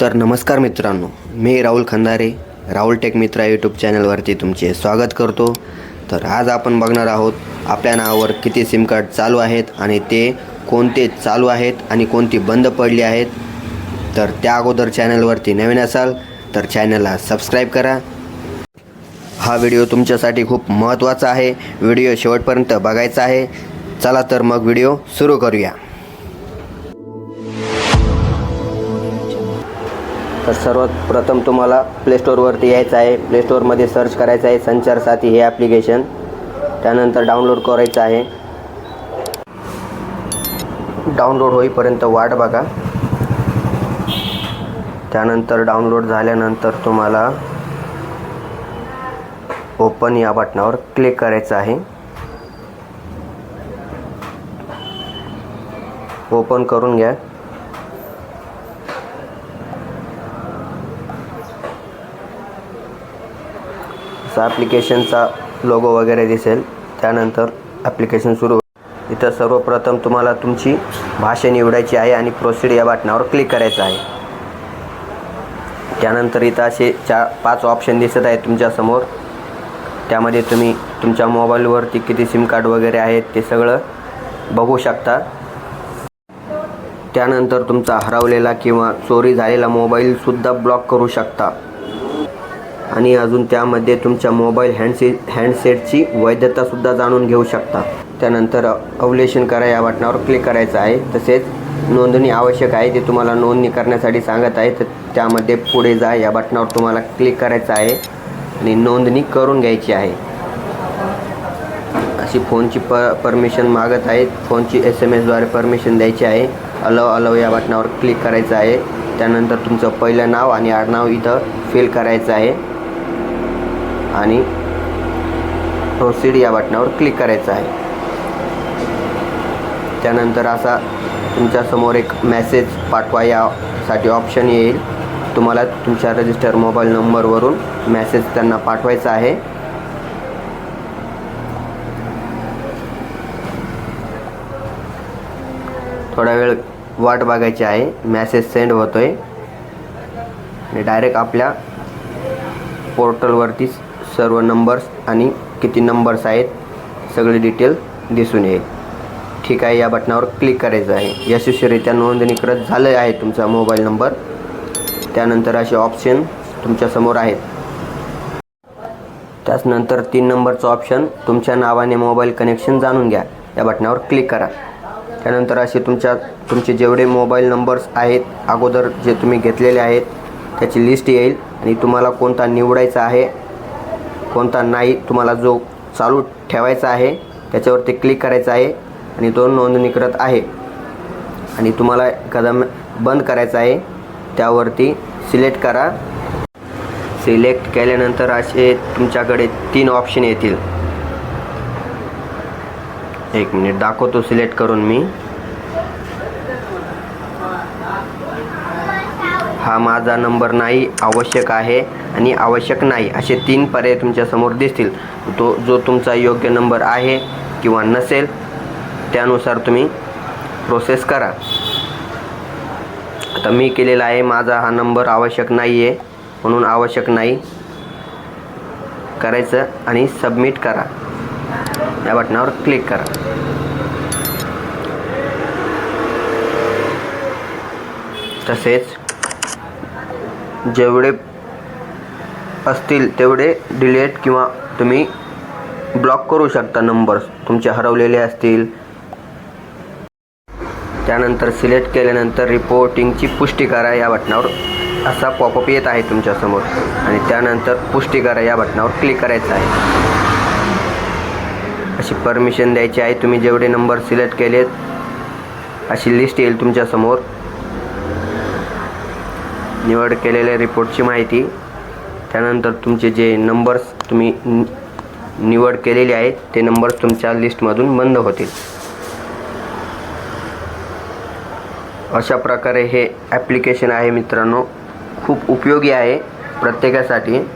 तर नमस्कार मित्रांनो मी राहुल खंदारे राहुल टेक मित्रा यूट्यूब चॅनलवरती तुमचे स्वागत करतो. तर आज आपण बघणार आहोत आपल्या नावावर किती सिम कार्ड चालू आहेत आणि ते कोणते चालू आहेत आणि कोणती बंद पडली आहेत. तर त्या अगोदर चॅनलवरती नवीन असाल तर चॅनलला सबस्क्राईब करा. हा व्हिडिओ तुमच्यासाठी खूप महत्त्वाचा आहे. व्हिडिओ शेवटपर्यंत बघायचा आहे. चला तर मग व्हिडिओ सुरू करूया. तर सर्वात प्रथम तुम्हाला प्लेस्टोरवरती यायचं आहे. प्लेस्टोरमध्ये सर्च करायचं आहे. संचार साथी हे ॲप्लिकेशन त्यानंतर डाउनलोड करायचं आहे. डाउनलोड होईपर्यंत वाट बघा. त्यानंतर डाउनलोड झाल्यानंतर तुम्हाला ओपन या बटनावर क्लिक करायचं आहे. ओपन करून घ्या. असा ॲप्लिकेशनचा लोगो वगैरे दिसेल. त्यानंतर ॲप्लिकेशन सुरू इथं सर्वप्रथम तुम्हाला तुमची भाषा निवडायची आहे आणि प्रोसीड या बटनावर क्लिक करायचं आहे. त्यानंतर इथं असे चार पाच ऑप्शन दिसत आहेत तुमच्यासमोर त्यामध्ये तुम्ही तुमच्या मोबाईलवरती किती सिम कार्ड वगैरे आहेत ते सगळं बघू शकता. त्यानंतर तुमचा हरवलेला किंवा चोरी झालेला मोबाईलसुद्धा ब्लॉक करू शकता. आणि अजून त्यामध्ये तुमच्या मोबाईल हँडसे हँडसेटची वैधतासुद्धा जाणून घेऊ शकता. त्यानंतर अवलेशन करा या बटनावर क्लिक करायचं आहे. तसेच नोंदणी आवश्यक आहे ते तुम्हाला नोंदणी करण्यासाठी सांगत आहे. तर त्यामध्ये पुढे जा या बटनावर तुम्हाला क्लिक करायचं आहे आणि नोंदणी करून घ्यायची आहे. अशी फोनची प परमिशन मागत आहेत फोनची एस एम एसद्वारे परमिशन द्यायची आहे. अलव अलव या बटनावर क्लिक करायचं आहे. त्यानंतर तुमचं पहिलं नाव आणि आडनाव इथं फिल करायचं आहे. आणि प्रोसीड या बटनावर क्लिक करायचं आहे. त्यानंतर असा तुमच्यासमोर एक मेसेज पाठवा यासाठी ऑप्शन येईल. तुम्हाला तुमच्या रजिस्टर मोबाईल नंबरवरून मॅसेज त्यांना पाठवायचा आहे. थोडा वेळ वाट बघायची आहे. मॅसेज सेंड होतोय. आणि डायरेक्ट आपल्या पोर्टलवरतीच सर्व नंबर्स आणि किती नंबर्स आहेत सगळे डिटेल दिसून येईल. ठीक आहे या बटनावर क्लिक करायचं आहे. यशस्वीरित्या नोंदणीकृत झालं आहे तुमचा मोबाईल नंबर त्यानंतर असे ऑप्शन तुमच्यासमोर आहेत. त्याचनंतर तीन नंबरचं ऑप्शन तुमच्या नावाने मोबाईल कनेक्शन जाणून घ्या. या बटनावर क्लिक करा. त्यानंतर असे तुमच्या तुमचे जेवढे मोबाईल नंबर्स आहेत अगोदर जे तुम्ही घेतलेले आहेत त्याची लिस्ट येईल आणि तुम्हाला कोणता निवडायचा आहे कोणता नाही तुम्हाला जो चालू ठेवायचा आहे त्याच्यावरती क्लिक करायचं आहे आणि तो नोंदणीकृत आहे. आणि तुम्हाला एखादा बंद करायचा आहे त्यावरती सिलेक्ट करा. सिलेक्ट केल्यानंतर असे तुमच्याकडे तीन ऑप्शन येतील. एक मिनिट दाखवतो सिलेक्ट करून मी. हा माझा नंबर नाही आवश्यक आहे आणि आवश्यक नाही असे तीन पर्याय तुमच्यासमोर दिसतील. तो जो तुमचा योग्य नंबर आहे किंवा नसेल त्यानुसार तुम्ही प्रोसेस करा. आता मी केलेला आहे माझा हा नंबर आवश्यक नाही आहे म्हणून आवश्यक नाही. करायचं आणि सबमिट करा. या बटनावर क्लिक करा. तसेच जेवढे असतील तेवढे डिलीट किंवा तुम्ही ब्लॉक करू शकता नंबर्स तुमचे हरवलेले असतील. त्यानंतर सिलेक्ट केल्यानंतर रिपोर्टिंगची पुष्टी करा या बटनावर असा पॉपअप येत आहे तुमच्यासमोर आणि त्यानंतर पुष्टी करा या बटनावर क्लिक करायचं आहे. अशी परमिशन द्यायची आहे. तुम्ही जेवढे नंबर सिलेक्ट केलेत अशी लिस्ट येईल तुमच्यासमोर निवड केलेल्या रिपोर्टची माहिती. त्यानंतर तुमचे जे नंबर्स तुम्ही नि- निवड केलेले आहेत ते नंबर्स तुमच्या लिस्टमधून बंद होतील. अशा प्रकारे हे ॲप्लिकेशन आहे मित्रांनो. खूप उपयोगी आहे प्रत्येकासाठी.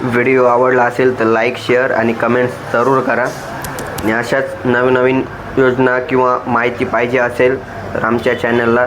व्हिडिओ आवडला असेल तर लाईक शेअर आणि कमेंट्स जरूर करा. आणि अशाच नवीन नवीन योजना किंवा माहिती पाहिजे असेल तर आमच्या चॅनलला